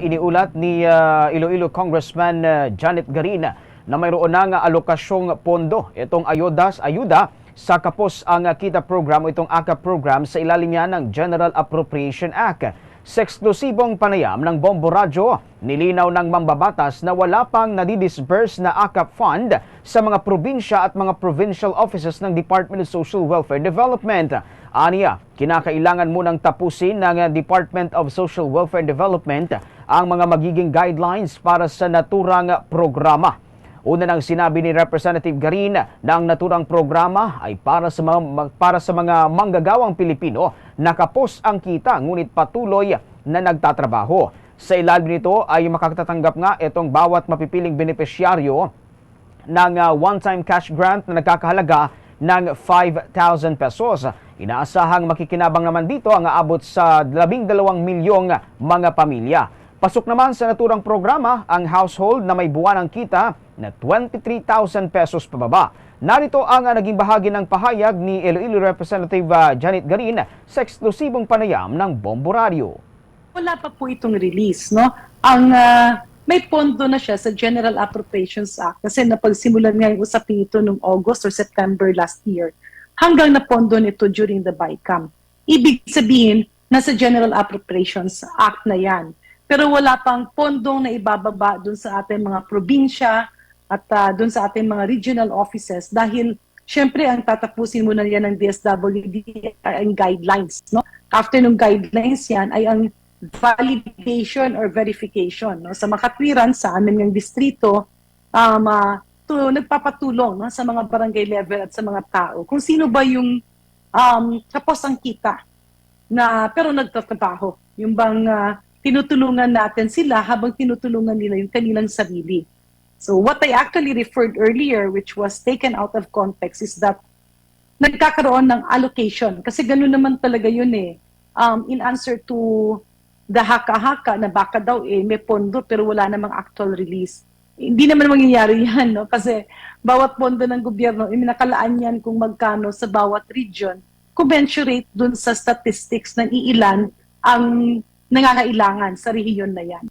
Iniulat ni ah, Iloilo Congressman ah, Janet Garina na mayroon na nga alokasyong pondo itong ayudas ayuda sa kapos ang ah, kita program itong AKA program sa ilalim ng General Appropriation Act. Sa panayam ng Bombo Radyo, nilinaw ng mambabatas na wala pang nadidisburse na AKA fund sa mga probinsya at mga provincial offices ng Department of Social Welfare Development. Aniya, kinakailangan munang tapusin ng Department of Social Welfare Development ang mga magiging guidelines para sa naturang programa. Una nang sinabi ni Representative Garin na ang naturang programa ay para sa mga, para sa mga manggagawang Pilipino na kapos ang kita ngunit patuloy na nagtatrabaho. Sa ilalim nito ay makakatanggap nga itong bawat mapipiling benepisyaryo ng uh, one-time cash grant na nagkakahalaga ng 5,000 pesos. Inaasahang makikinabang naman dito ang aabot sa 12 milyong mga pamilya. Pasok naman sa naturang programa ang household na may buwanang kita na 23,000 pesos pababa. Narito ang uh, naging bahagi ng pahayag ni Iloilo Representative uh, Janet Garin sa eksklusibong panayam ng Bombo Radio. wala pa po itong release, no? Ang ah, may pondo na siya sa General Appropriations Act kasi napagsimulan nga yung usapin ito noong August or September last year hanggang na pondo nito during the BICAM. Ibig sabihin, nasa General Appropriations Act na yan. Pero wala pang pondong na ibababa dun sa ating mga probinsya at ah, dun sa ating mga regional offices dahil syempre ang tatapusin muna yan ng DSWD ay ang guidelines. No? After ng guidelines yan ay ang validation or verification. No? Sa makatwiran sa amin ng distrito, um, ah, to, nagpapatulong no? sa mga barangay level at sa mga tao kung sino ba yung um, kapos ang kita na pero nagtatrabaho. Yung bang ah, tinutulungan natin sila habang tinutulungan nila yung kanilang sarili. So what I actually referred earlier, which was taken out of context, is that nagkakaroon ng allocation. Kasi gano'n naman talaga yun eh. Um, in answer to the haka-haka na baka daw eh, may pondo pero wala namang actual release. Hindi naman mangyayari yan, no? Kasi bawat pondo ng gobyerno, iminakalaan yan kung magkano sa bawat region, commensurate dun sa statistics ng iilan ang nangangailangan sa rehiyon na yan.